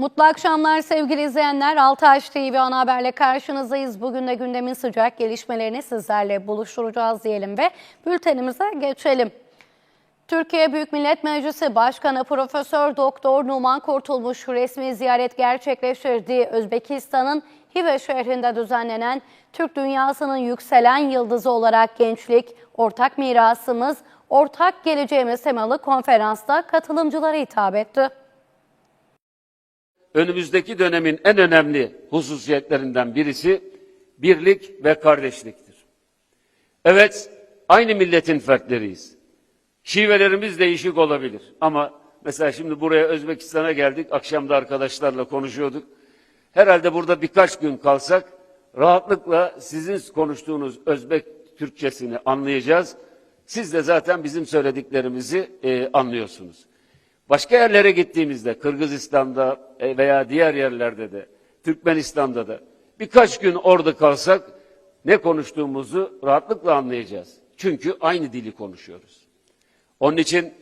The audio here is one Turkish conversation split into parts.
Mutlu akşamlar sevgili izleyenler. Altaş TV ana haberle karşınızdayız. Bugün de gündemin sıcak gelişmelerini sizlerle buluşturacağız diyelim ve bültenimize geçelim. Türkiye Büyük Millet Meclisi Başkanı Profesör Doktor Numan Kurtulmuş resmi ziyaret gerçekleştirdiği Özbekistan'ın Hive şehrinde düzenlenen Türk dünyasının yükselen yıldızı olarak gençlik, ortak mirasımız, ortak geleceğimiz temalı konferansta katılımcılara hitap etti. Önümüzdeki dönemin en önemli hususiyetlerinden birisi birlik ve kardeşliktir. Evet, aynı milletin fertleriyiz. Şivelerimiz değişik olabilir ama mesela şimdi buraya Özbekistan'a geldik, akşamda arkadaşlarla konuşuyorduk. Herhalde burada birkaç gün kalsak rahatlıkla sizin konuştuğunuz Özbek Türkçesini anlayacağız. Siz de zaten bizim söylediklerimizi e, anlıyorsunuz. Başka yerlere gittiğimizde Kırgızistan'da e, veya diğer yerlerde de Türkmenistan'da da birkaç gün orada kalsak ne konuştuğumuzu rahatlıkla anlayacağız. Çünkü aynı dili konuşuyoruz. Onun için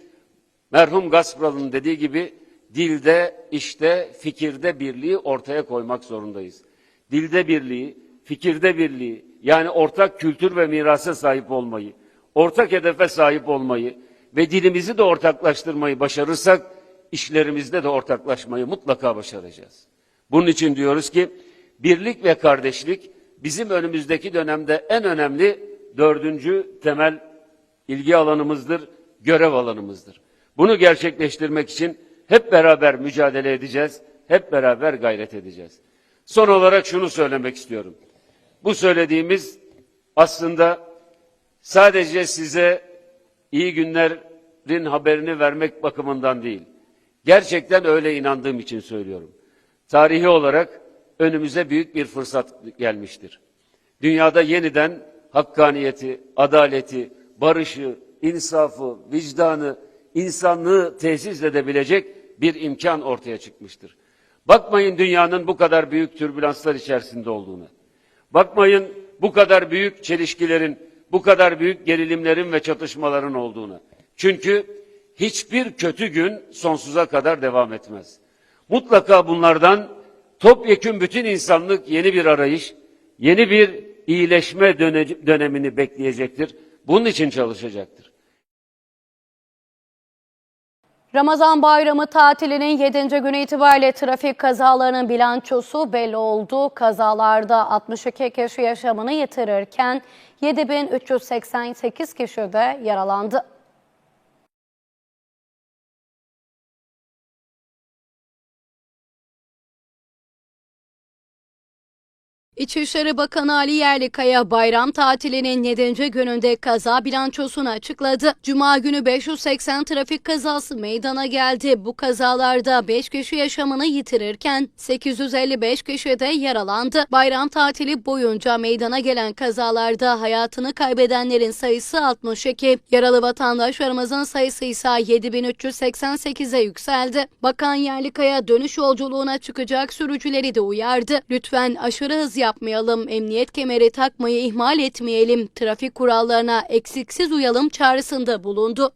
merhum Gaspralı'nın dediği gibi dilde, işte, fikirde birliği ortaya koymak zorundayız. Dilde birliği, fikirde birliği, yani ortak kültür ve mirasa sahip olmayı, ortak hedefe sahip olmayı ve dilimizi de ortaklaştırmayı başarırsak işlerimizde de ortaklaşmayı mutlaka başaracağız. Bunun için diyoruz ki birlik ve kardeşlik bizim önümüzdeki dönemde en önemli dördüncü temel ilgi alanımızdır, görev alanımızdır. Bunu gerçekleştirmek için hep beraber mücadele edeceğiz, hep beraber gayret edeceğiz. Son olarak şunu söylemek istiyorum. Bu söylediğimiz aslında sadece size iyi günlerin haberini vermek bakımından değil. Gerçekten öyle inandığım için söylüyorum. Tarihi olarak önümüze büyük bir fırsat gelmiştir. Dünyada yeniden hakkaniyeti, adaleti, barışı, insafı, vicdanı, insanlığı tesis edebilecek bir imkan ortaya çıkmıştır. Bakmayın dünyanın bu kadar büyük türbülanslar içerisinde olduğunu. Bakmayın bu kadar büyük çelişkilerin, bu kadar büyük gerilimlerin ve çatışmaların olduğunu. Çünkü hiçbir kötü gün sonsuza kadar devam etmez. Mutlaka bunlardan topyekün bütün insanlık yeni bir arayış, yeni bir iyileşme döne- dönemini bekleyecektir. Bunun için çalışacaktır. Ramazan bayramı tatilinin 7. günü itibariyle trafik kazalarının bilançosu belli oldu. Kazalarda 62 kişi yaşamını yitirirken 7388 kişi de yaralandı. İçişleri Bakanı Ali Yerlikaya bayram tatilinin 7. gününde kaza bilançosunu açıkladı. Cuma günü 580 trafik kazası meydana geldi. Bu kazalarda 5 kişi yaşamını yitirirken 855 kişi de yaralandı. Bayram tatili boyunca meydana gelen kazalarda hayatını kaybedenlerin sayısı 62. Yaralı vatandaşlarımızın sayısı ise 7388'e yükseldi. Bakan Yerlikaya dönüş yolculuğuna çıkacak sürücüleri de uyardı. Lütfen aşırı hız yapmayalım, emniyet kemeri takmayı ihmal etmeyelim, trafik kurallarına eksiksiz uyalım çağrısında bulundu.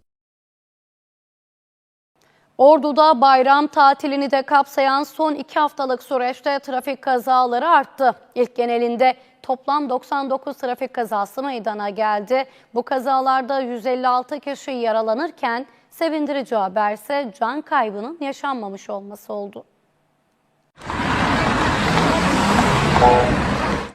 Ordu'da bayram tatilini de kapsayan son iki haftalık süreçte trafik kazaları arttı. İlk genelinde toplam 99 trafik kazası meydana geldi. Bu kazalarda 156 kişi yaralanırken sevindirici haberse can kaybının yaşanmamış olması oldu.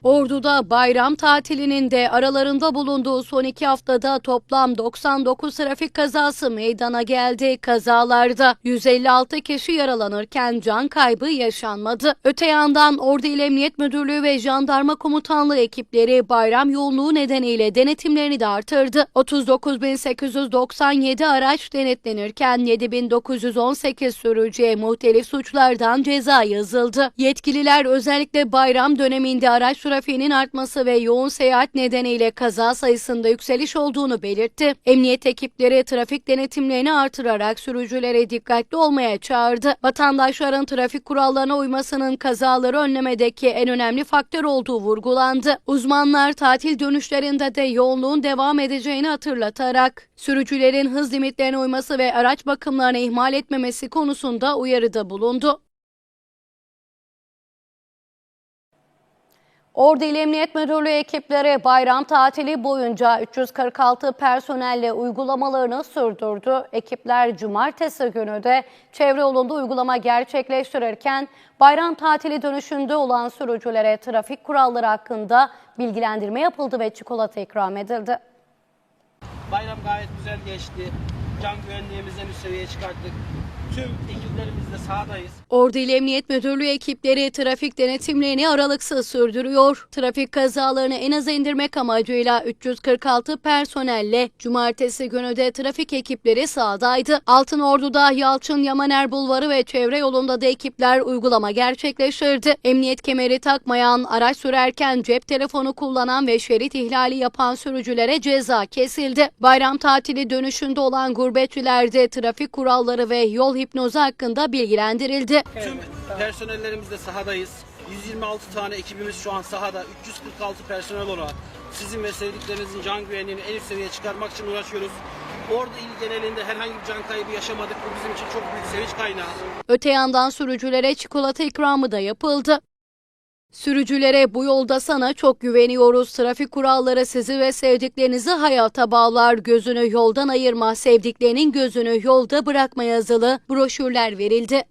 Ordu'da bayram tatilinin de aralarında bulunduğu son iki haftada toplam 99 trafik kazası meydana geldi. Kazalarda 156 kişi yaralanırken can kaybı yaşanmadı. Öte yandan Ordu İl Emniyet Müdürlüğü ve Jandarma Komutanlığı ekipleri bayram yoğunluğu nedeniyle denetimlerini de artırdı. 39.897 araç denetlenirken 7.918 sürücüye muhtelif suçlardan ceza yazıldı. Yetkililer özellikle bayram döneminde araç trafiğinin artması ve yoğun seyahat nedeniyle kaza sayısında yükseliş olduğunu belirtti. Emniyet ekipleri trafik denetimlerini artırarak sürücülere dikkatli olmaya çağırdı. Vatandaşların trafik kurallarına uymasının kazaları önlemedeki en önemli faktör olduğu vurgulandı. Uzmanlar tatil dönüşlerinde de yoğunluğun devam edeceğini hatırlatarak sürücülerin hız limitlerine uyması ve araç bakımlarını ihmal etmemesi konusunda uyarıda bulundu. Ordu İl Emniyet Müdürlüğü ekipleri bayram tatili boyunca 346 personelle uygulamalarını sürdürdü. Ekipler cumartesi günü de çevre yolunda uygulama gerçekleştirirken bayram tatili dönüşünde olan sürücülere trafik kuralları hakkında bilgilendirme yapıldı ve çikolata ikram edildi. Bayram gayet güzel geçti. Can güvenliğimizi en üst seviyeye çıkarttık. Tüm ekiplerimizle sahadayız. Ordu İl Emniyet Müdürlüğü ekipleri trafik denetimlerini aralıksız sürdürüyor. Trafik kazalarını en aza indirmek amacıyla 346 personelle cumartesi günü de trafik ekipleri sahadaydı. Altınordu'da Yalçın Yamaner Bulvarı ve çevre yolunda da ekipler uygulama gerçekleştirdi. Emniyet kemeri takmayan, araç sürerken cep telefonu kullanan ve şerit ihlali yapan sürücülere ceza kesildi. Bayram tatili dönüşünde olan gurbetçiler de trafik kuralları ve yol hipnozu hakkında bilgilendirildi. Tüm personellerimizle sahadayız. 126 tane ekibimiz şu an sahada. 346 personel olarak sizin ve sevdiklerinizin can güvenliğini en üst seviyeye çıkarmak için uğraşıyoruz. Ordu il genelinde herhangi bir can kaybı yaşamadık. Bu bizim için çok büyük sevinç kaynağı. Öte yandan sürücülere çikolata ikramı da yapıldı. Sürücülere bu yolda sana çok güveniyoruz. Trafik kuralları sizi ve sevdiklerinizi hayata bağlar. Gözünü yoldan ayırma, sevdiklerinin gözünü yolda bırakma yazılı broşürler verildi.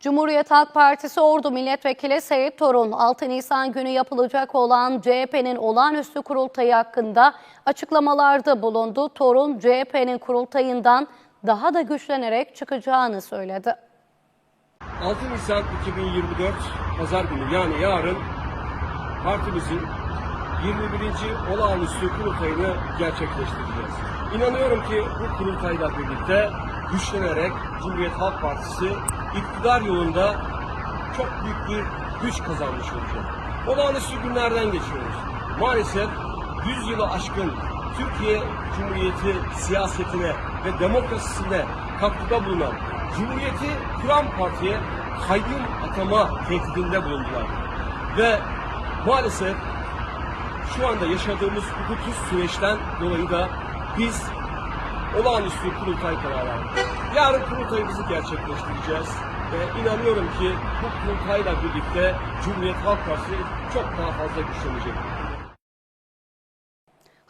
Cumhuriyet Halk Partisi Ordu Milletvekili Seyit Torun, 6 Nisan günü yapılacak olan CHP'nin olağanüstü kurultayı hakkında açıklamalarda bulundu. Torun, CHP'nin kurultayından daha da güçlenerek çıkacağını söyledi. 6 Nisan 2024 Pazar günü yani yarın partimizin 21. olağanüstü kurultayını gerçekleştireceğiz. İnanıyorum ki bu kurultayla birlikte güçlenerek Cumhuriyet Halk Partisi iktidar yolunda çok büyük bir güç kazanmış olacak. Olağanüstü günlerden geçiyoruz. Maalesef 100 yılı aşkın Türkiye Cumhuriyeti siyasetine ve demokrasisine katkıda bulunan Cumhuriyeti kuran partiye kayyum atama tehdidinde bulundular. Ve maalesef şu anda yaşadığımız hukuksuz süreçten dolayı da biz olağanüstü kurultay kararı aldık. Yarın kurultayımızı gerçekleştireceğiz. Ve inanıyorum ki bu kurultayla birlikte Cumhuriyet Halk Partisi çok daha fazla güçlenecek.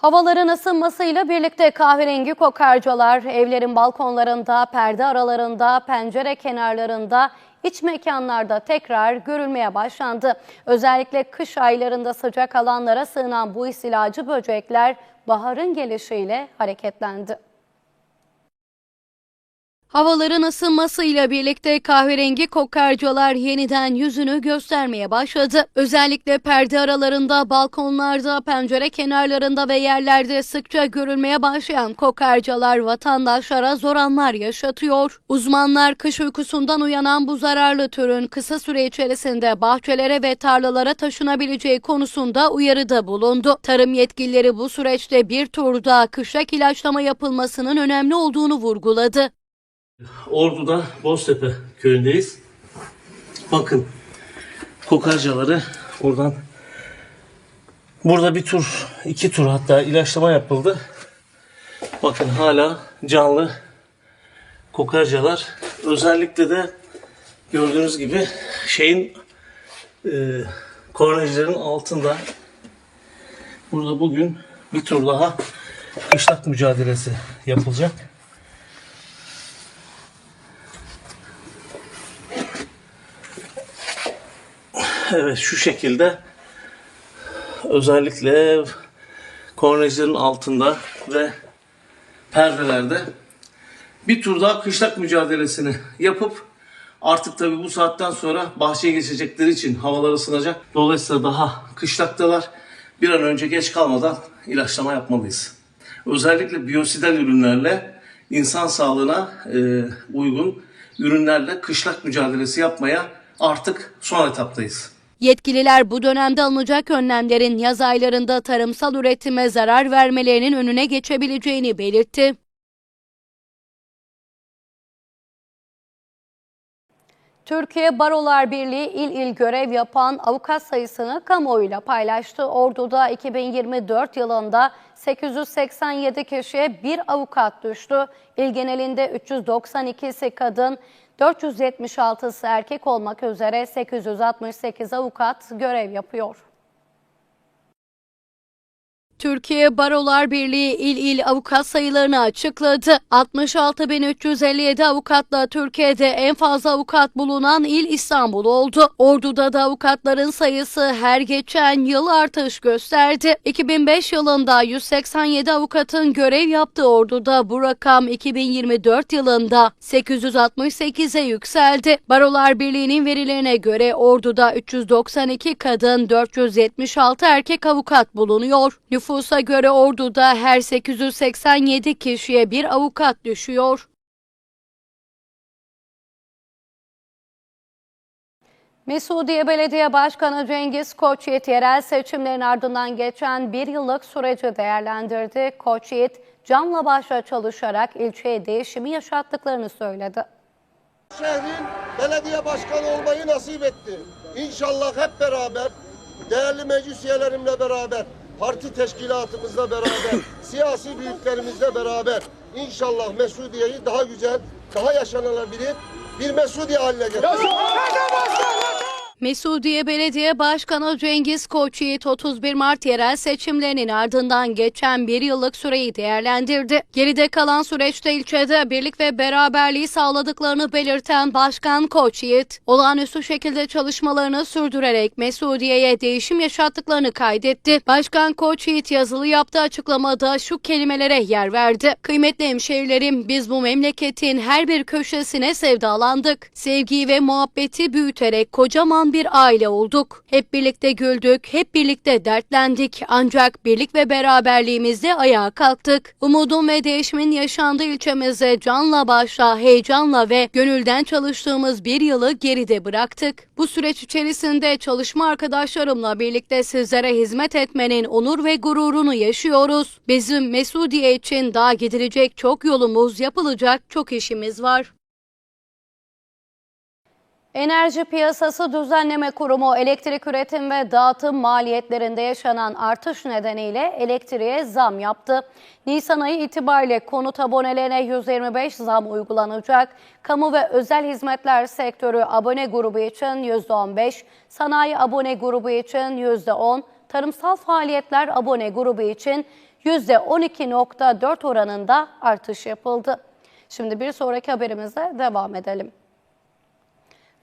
Havaların ısınmasıyla birlikte kahverengi kokarcalar evlerin balkonlarında, perde aralarında, pencere kenarlarında, iç mekanlarda tekrar görülmeye başlandı. Özellikle kış aylarında sıcak alanlara sığınan bu istilacı böcekler baharın gelişiyle hareketlendi. Havaların ısınmasıyla birlikte kahverengi kokarcalar yeniden yüzünü göstermeye başladı. Özellikle perde aralarında, balkonlarda, pencere kenarlarında ve yerlerde sıkça görülmeye başlayan kokarcalar vatandaşlara zor anlar yaşatıyor. Uzmanlar kış uykusundan uyanan bu zararlı türün kısa süre içerisinde bahçelere ve tarlalara taşınabileceği konusunda uyarıda bulundu. Tarım yetkilileri bu süreçte bir tur daha kışlak ilaçlama yapılmasının önemli olduğunu vurguladı. Ordu'da Boztepe köyündeyiz. Bakın kokarcaları buradan burada bir tur, iki tur hatta ilaçlama yapıldı. Bakın hala canlı kokarcalar. Özellikle de gördüğünüz gibi şeyin e, kornejlerin altında burada bugün bir tur daha kışlak mücadelesi yapılacak. Evet şu şekilde özellikle kornejlerin altında ve perdelerde bir tur daha kışlak mücadelesini yapıp artık tabi bu saatten sonra bahçeye geçecekleri için havalar ısınacak. Dolayısıyla daha kışlaktalar. Bir an önce geç kalmadan ilaçlama yapmalıyız. Özellikle biyosidal ürünlerle insan sağlığına e, uygun ürünlerle kışlak mücadelesi yapmaya artık son etaptayız. Yetkililer bu dönemde alınacak önlemlerin yaz aylarında tarımsal üretime zarar vermelerinin önüne geçebileceğini belirtti. Türkiye Barolar Birliği il il görev yapan avukat sayısını kamuoyuyla paylaştı. Ordu'da 2024 yılında 887 kişiye bir avukat düştü. İl genelinde 392'si kadın, 476'sı erkek olmak üzere 868 avukat görev yapıyor. Türkiye Barolar Birliği il il avukat sayılarını açıkladı. 66.357 avukatla Türkiye'de en fazla avukat bulunan il İstanbul oldu. Ordu'da da avukatların sayısı her geçen yıl artış gösterdi. 2005 yılında 187 avukatın görev yaptığı Ordu'da bu rakam 2024 yılında 868'e yükseldi. Barolar Birliği'nin verilerine göre Ordu'da 392 kadın, 476 erkek avukat bulunuyor. Nüfusa göre Ordu'da her 887 kişiye bir avukat düşüyor. Mesudiye Belediye Başkanı Cengiz Koçyiğit yerel seçimlerin ardından geçen bir yıllık süreci değerlendirdi. Koçyiğit canla başla çalışarak ilçeye değişimi yaşattıklarını söyledi. şehrin belediye başkanı olmayı nasip etti. İnşallah hep beraber, değerli meclis üyelerimle beraber, parti teşkilatımızla beraber, siyasi büyüklerimizle beraber inşallah Mesudiye'yi daha güzel, daha yaşanılabilir bir Mesudiye haline getireceğiz. Mesudiye Belediye Başkanı Cengiz Koçyiğit 31 Mart yerel seçimlerinin ardından geçen bir yıllık süreyi değerlendirdi. Geride kalan süreçte ilçede birlik ve beraberliği sağladıklarını belirten Başkan Koçyiğit, olağanüstü şekilde çalışmalarını sürdürerek Mesudiye'ye değişim yaşattıklarını kaydetti. Başkan Koçyiğit yazılı yaptığı açıklamada şu kelimelere yer verdi. Kıymetli hemşehrilerim biz bu memleketin her bir köşesine sevdalandık. Sevgiyi ve muhabbeti büyüterek kocaman bir aile olduk. Hep birlikte güldük, hep birlikte dertlendik. Ancak birlik ve beraberliğimizle ayağa kalktık. Umudun ve değişimin yaşandığı ilçemize canla başla, heyecanla ve gönülden çalıştığımız bir yılı geride bıraktık. Bu süreç içerisinde çalışma arkadaşlarımla birlikte sizlere hizmet etmenin onur ve gururunu yaşıyoruz. Bizim Mesudiye için daha gidilecek çok yolumuz, yapılacak çok işimiz var. Enerji Piyasası Düzenleme Kurumu elektrik üretim ve dağıtım maliyetlerinde yaşanan artış nedeniyle elektriğe zam yaptı. Nisan ayı itibariyle konut abonelerine 125 zam uygulanacak. Kamu ve özel hizmetler sektörü abone grubu için %15, sanayi abone grubu için %10, tarımsal faaliyetler abone grubu için %12.4 oranında artış yapıldı. Şimdi bir sonraki haberimizle devam edelim.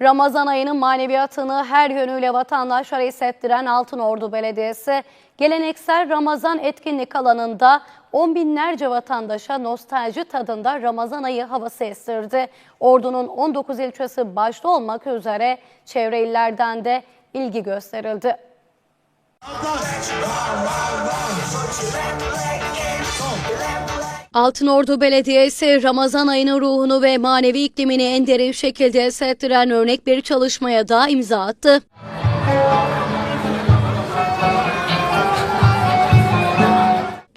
Ramazan ayının maneviyatını her yönüyle vatandaşlara hissettiren Altınordu Belediyesi, geleneksel Ramazan etkinlik alanında on binlerce vatandaşa nostalji tadında Ramazan ayı havası estirdi. Ordu'nun 19 ilçesi başta olmak üzere çevre illerden de ilgi gösterildi. Altınordu Belediyesi Ramazan ayının ruhunu ve manevi iklimini en derin şekilde hissettiren örnek bir çalışmaya da imza attı.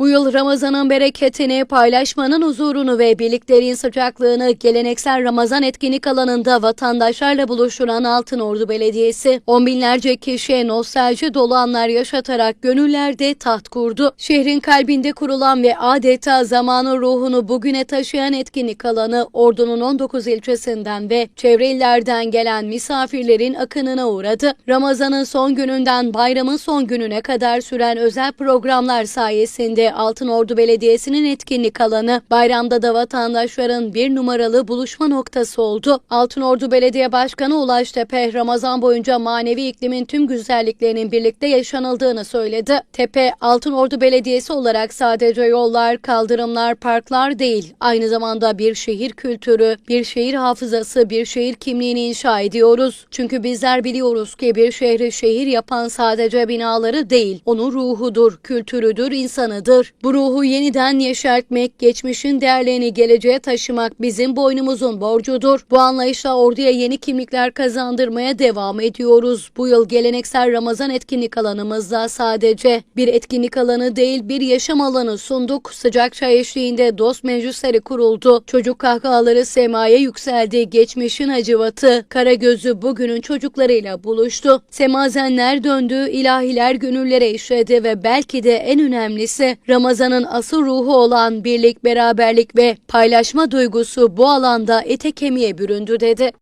Bu yıl Ramazan'ın bereketini, paylaşmanın huzurunu ve birliklerin sıcaklığını geleneksel Ramazan etkinlik alanında vatandaşlarla buluşturan Altınordu Belediyesi, on binlerce kişiye nostalji dolu anlar yaşatarak gönüllerde taht kurdu. Şehrin kalbinde kurulan ve adeta zamanın ruhunu bugüne taşıyan etkinlik alanı, Ordu'nun 19 ilçesinden ve çevre illerden gelen misafirlerin akınına uğradı. Ramazan'ın son gününden bayramın son gününe kadar süren özel programlar sayesinde Altınordu Belediyesi'nin etkinlik alanı bayramda da vatandaşların bir numaralı buluşma noktası oldu. Altınordu Belediye Başkanı Ulaş Tepe, Ramazan boyunca manevi iklimin tüm güzelliklerinin birlikte yaşanıldığını söyledi. Tepe, Altınordu Belediyesi olarak sadece yollar, kaldırımlar, parklar değil, aynı zamanda bir şehir kültürü, bir şehir hafızası, bir şehir kimliğini inşa ediyoruz. Çünkü bizler biliyoruz ki bir şehri şehir yapan sadece binaları değil, onun ruhudur, kültürüdür, insanıdır. Bu ruhu yeniden yeşertmek, geçmişin değerlerini geleceğe taşımak bizim boynumuzun borcudur. Bu anlayışla orduya yeni kimlikler kazandırmaya devam ediyoruz. Bu yıl geleneksel Ramazan etkinlik alanımızda sadece bir etkinlik alanı değil bir yaşam alanı sunduk. Sıcak çay eşliğinde dost meclisleri kuruldu. Çocuk kahkahaları semaya yükseldi. Geçmişin acıvatı, kara gözü bugünün çocuklarıyla buluştu. Semazenler döndü, ilahiler gönüllere işledi ve belki de en önemlisi Ramazan'ın asıl ruhu olan birlik, beraberlik ve paylaşma duygusu bu alanda ete kemiğe büründü dedi.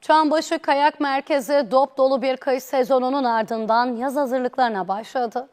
Çambaşı Kayak Merkezi dop dolu bir kış sezonunun ardından yaz hazırlıklarına başladı.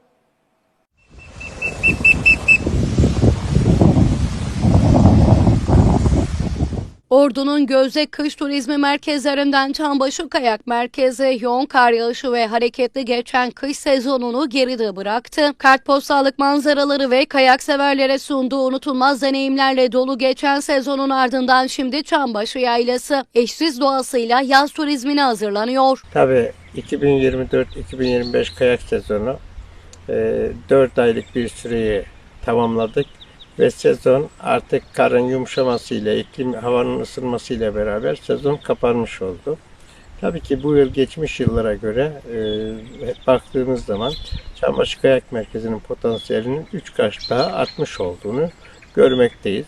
Ordu'nun Gözde Kış Turizmi merkezlerinden Çambaşı Kayak Merkezi yoğun kar yağışı ve hareketli geçen kış sezonunu geride bıraktı. Kartpostallık manzaraları ve kayak severlere sunduğu unutulmaz deneyimlerle dolu geçen sezonun ardından şimdi Çambaşı Yaylası eşsiz doğasıyla yaz turizmine hazırlanıyor. Tabii 2024-2025 kayak sezonu 4 aylık bir süreyi tamamladık ve sezon artık karın yumuşamasıyla, iklim havanın ısınmasıyla beraber sezon kapanmış oldu. Tabii ki bu yıl geçmiş yıllara göre e, baktığımız zaman Çambaşı Kayak Merkezi'nin potansiyelinin 3 kat daha artmış olduğunu görmekteyiz.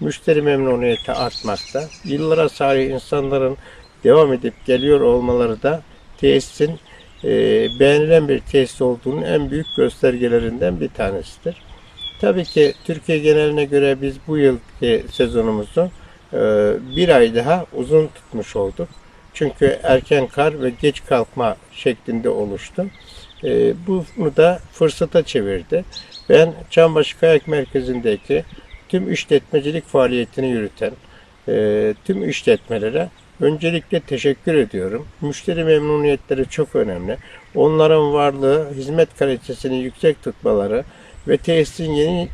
Müşteri memnuniyeti artmakta. Yıllara sahip insanların devam edip geliyor olmaları da tesisin e, beğenilen bir tesis olduğunun en büyük göstergelerinden bir tanesidir. Tabii ki Türkiye geneline göre biz bu yılki sezonumuzu e, bir ay daha uzun tutmuş olduk. Çünkü erken kar ve geç kalkma şeklinde oluştu. E, bunu da fırsata çevirdi. Ben Çambaşı Kayak Merkezi'ndeki tüm işletmecilik faaliyetini yürüten e, tüm işletmelere öncelikle teşekkür ediyorum. Müşteri memnuniyetleri çok önemli. Onların varlığı, hizmet kalitesini yüksek tutmaları ve tesisin yeni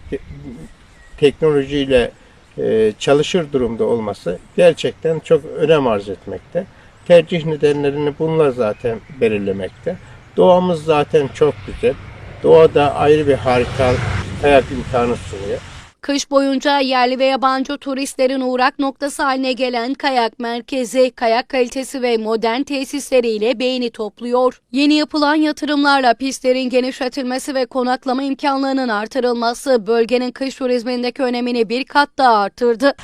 teknolojiyle e, çalışır durumda olması gerçekten çok önem arz etmekte. Tercih nedenlerini bunlar zaten belirlemekte. Doğamız zaten çok güzel. Doğada ayrı bir harika kayak imkanı sunuyor. Kış boyunca yerli ve yabancı turistlerin uğrak noktası haline gelen kayak merkezi, kayak kalitesi ve modern tesisleriyle beğeni topluyor. Yeni yapılan yatırımlarla pistlerin genişletilmesi ve konaklama imkanlarının artırılması bölgenin kış turizmindeki önemini bir kat daha artırdı.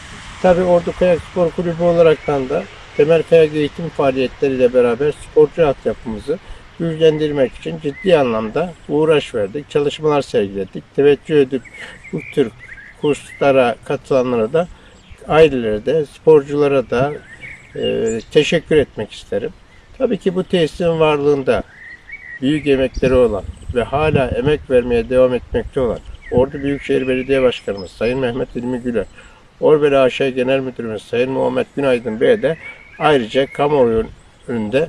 Tabii Ordu Kayak Spor Kulübü olaraktan da temel kayak eğitim faaliyetleriyle beraber sporcu altyapımızı güçlendirmek için ciddi anlamda uğraş verdik, çalışmalar sergiledik. Teveccüh edip bu tür kurslara katılanlara da ailelere de sporculara da e, teşekkür etmek isterim. Tabii ki bu tesisin varlığında büyük emekleri olan ve hala emek vermeye devam etmekte olan Ordu Büyükşehir Belediye Başkanımız Sayın Mehmet İlmi Güler, Orbeli AŞ Genel Müdürümüz Sayın Muhammed Günaydın Bey'e de ayrıca kamuoyu önünde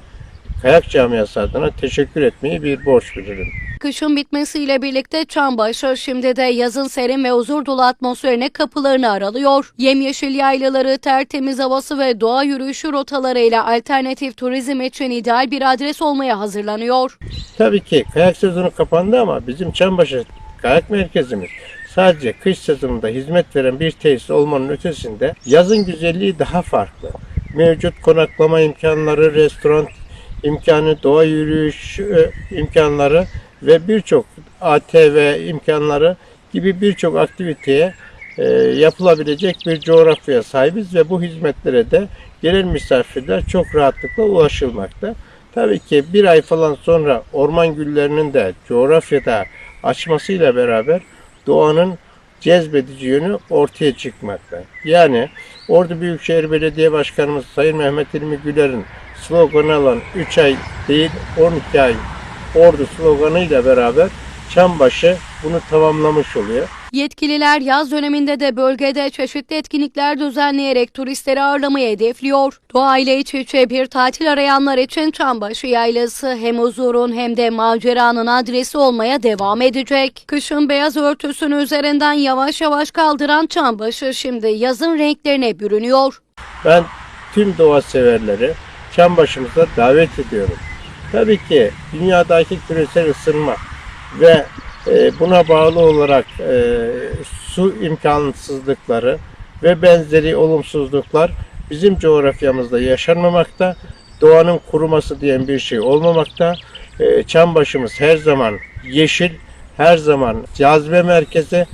kayak camiası adına teşekkür etmeyi bir borç bilirim. Kışın bitmesiyle birlikte Çambaşı şimdi de yazın serin ve huzur dolu atmosferine kapılarını aralıyor. Yemyeşil yaylaları, tertemiz havası ve doğa yürüyüşü rotalarıyla alternatif turizm için ideal bir adres olmaya hazırlanıyor. Tabii ki kayak sezonu kapandı ama bizim Çambaşı Kayak Merkezimiz sadece kış sezonunda hizmet veren bir tesis olmanın ötesinde yazın güzelliği daha farklı. Mevcut konaklama imkanları, restoran imkanı, doğa yürüyüş e, imkanları ve birçok ATV imkanları gibi birçok aktiviteye e, yapılabilecek bir coğrafyaya sahibiz ve bu hizmetlere de gelen misafirler çok rahatlıkla ulaşılmakta. Tabii ki bir ay falan sonra orman güllerinin de coğrafyada açmasıyla beraber doğanın cezbedici yönü ortaya çıkmakta. Yani Ordu Büyükşehir Belediye Başkanımız Sayın Mehmet İlmi Güler'in sloganı olan 3 ay değil 12 ay Ordu sloganıyla beraber Çambaşı bunu tamamlamış oluyor. Yetkililer yaz döneminde de bölgede çeşitli etkinlikler düzenleyerek turistleri ağırlamayı hedefliyor. Doğayla iç içe bir tatil arayanlar için Çambaşı Yaylası hem huzurun hem de maceranın adresi olmaya devam edecek. Kışın beyaz örtüsünü üzerinden yavaş yavaş kaldıran Çambaşı şimdi yazın renklerine bürünüyor. Ben tüm doğa severleri Çambaşımıza davet ediyorum. Tabii ki dünyadaki küresel ısınma ve buna bağlı olarak e, su imkansızlıkları ve benzeri olumsuzluklar bizim coğrafyamızda yaşanmamakta. Doğanın kuruması diyen bir şey olmamakta. E, Çambaşımız her zaman yeşil, her zaman cazibe merkezi,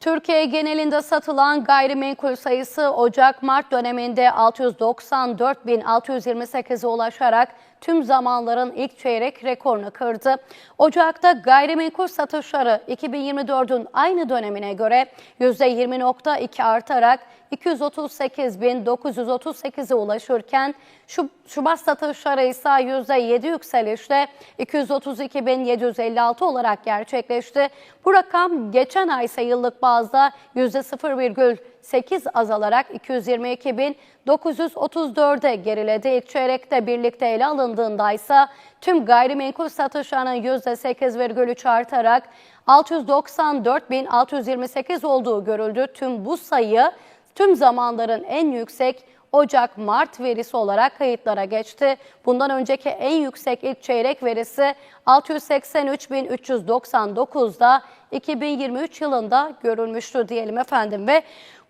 Türkiye genelinde satılan gayrimenkul sayısı Ocak-Mart döneminde 694.628'e ulaşarak tüm zamanların ilk çeyrek rekorunu kırdı. Ocak'ta gayrimenkul satışları 2024'ün aynı dönemine göre %20.2 artarak 238.938'e ulaşırken Şub- Şubat satışları ise %7 yükselişle 232.756 olarak gerçekleşti. Bu rakam geçen ay ise yıllık bazda %0,8 azalarak 222.934'e geriledi. İlk çeyrekte birlikte ele alındığında ise tüm gayrimenkul satışlarının %8,3 artarak 694.628 olduğu görüldü. Tüm bu sayı tüm zamanların en yüksek Ocak-Mart verisi olarak kayıtlara geçti. Bundan önceki en yüksek ilk çeyrek verisi 683.399'da 2023 yılında görülmüştü diyelim efendim ve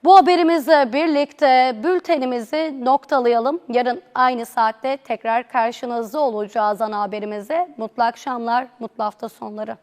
bu haberimizle birlikte bültenimizi noktalayalım. Yarın aynı saatte tekrar karşınızda olacağız ana haberimize. Mutlu akşamlar, mutlu hafta sonları.